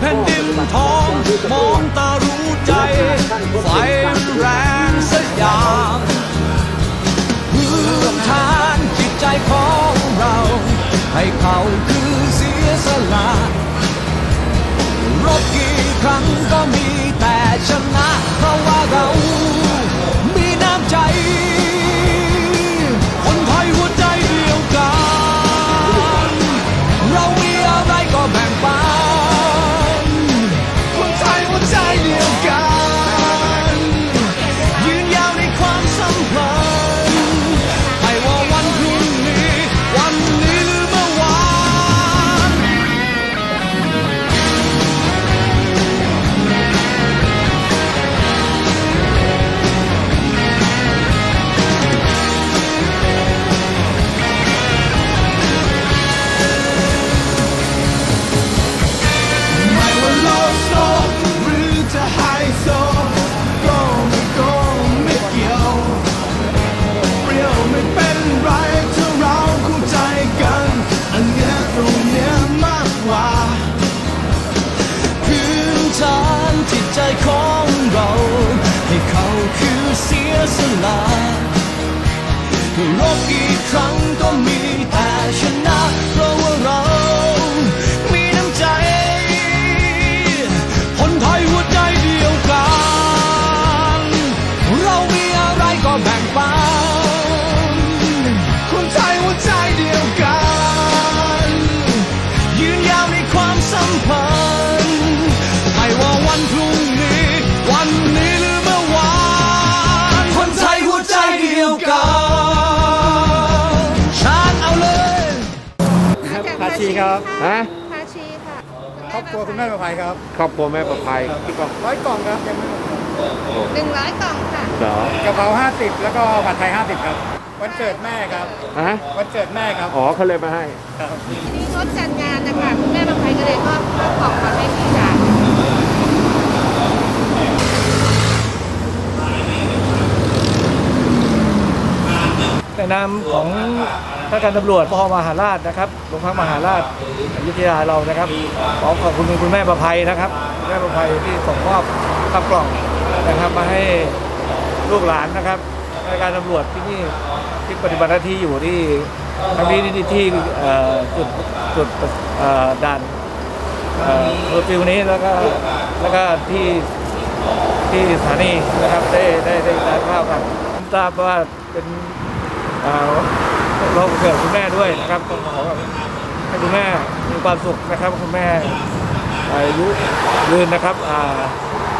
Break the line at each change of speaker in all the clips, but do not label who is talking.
แผ่นดินทองมองตารู้ใจ ไฟแรงสยามพื้นฐานจิตใจของเรา ให้เขาคือเสียสละรบกี่ครั้งก็มี คือเสี
ย
สละรบกี่ครั้งก็มีแต่ชนะ ชี
ครับ
ฮะ
พาชีค่ะ
ครอบครัวคุณแม่ประภัยครับ
ครอบครัวแม่ประภัยพี่กอง
ร้อยกล่องครับยังไม่หมด
หนึ่งร้อยกล่องค่ะ
เหรอกะ
เพรา50แล้วก็ผัดไทย50ครับ วันเกิดแม่ครับ
ฮะ
วันเกิดแม่ครับ
อ๋อเขาเลยมาให้
ครับ
ทีนี้งดจัดงานนะคะคุณแม่บางไพก็เลยมอบมอบของมาให้พี่ชาย
ในนามของท่าการตำรวจปอมหาราชนะครับโรงพักมหาราชอยุธยาเรานะครับขอขอบคุณคุณแม่ประภัยนะครับแม่ประภัยที่ส่งมอบข้าวกล่องนะครับมาให้ลูกหลานนะครับในการตำรวจที่นี่ที่ปฏิบัติหน้าที่อยู่ที่ทางนี้ที่ที่จุดจุดด่านเออเคอร์ฟิวนี้แล้วก็แล้วก็ที่ที่สถานีนะครับได้ได้ได้ทานข้าวกันทราบว่าเป็น เอ่อเราเกิดคุณแม่ด้วยนะครับก็ขอให้คุณแม่มีความสุขนะครับคุณแม่อายุยืนนะครับอ่า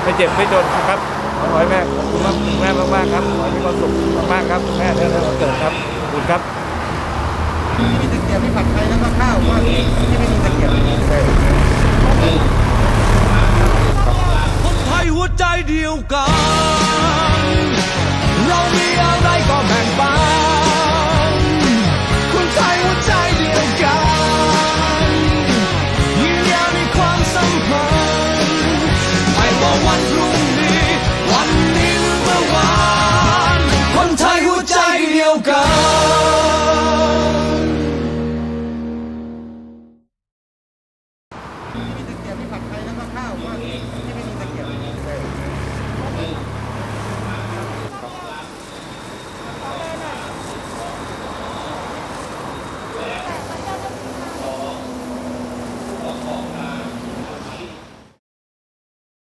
ไม่เจ็บไม่จนนะครับขอให้แม่ขอบคุณมากคุณแม่มากๆครับขอให้มีความสุขมากๆครับคุณแม่เดือนวันเกิดครับขอบคุณครับ
มีตะเกียบมีผัดไทยแล้วก็ข้าวว่าที่ไม่มีตะเกียบ
คนไทยหัวใจเดียวกัน มีตะเกียบมี
ผัดไทยแล้วก็
ข้าวก็ที่ไม่มีตะเกียบ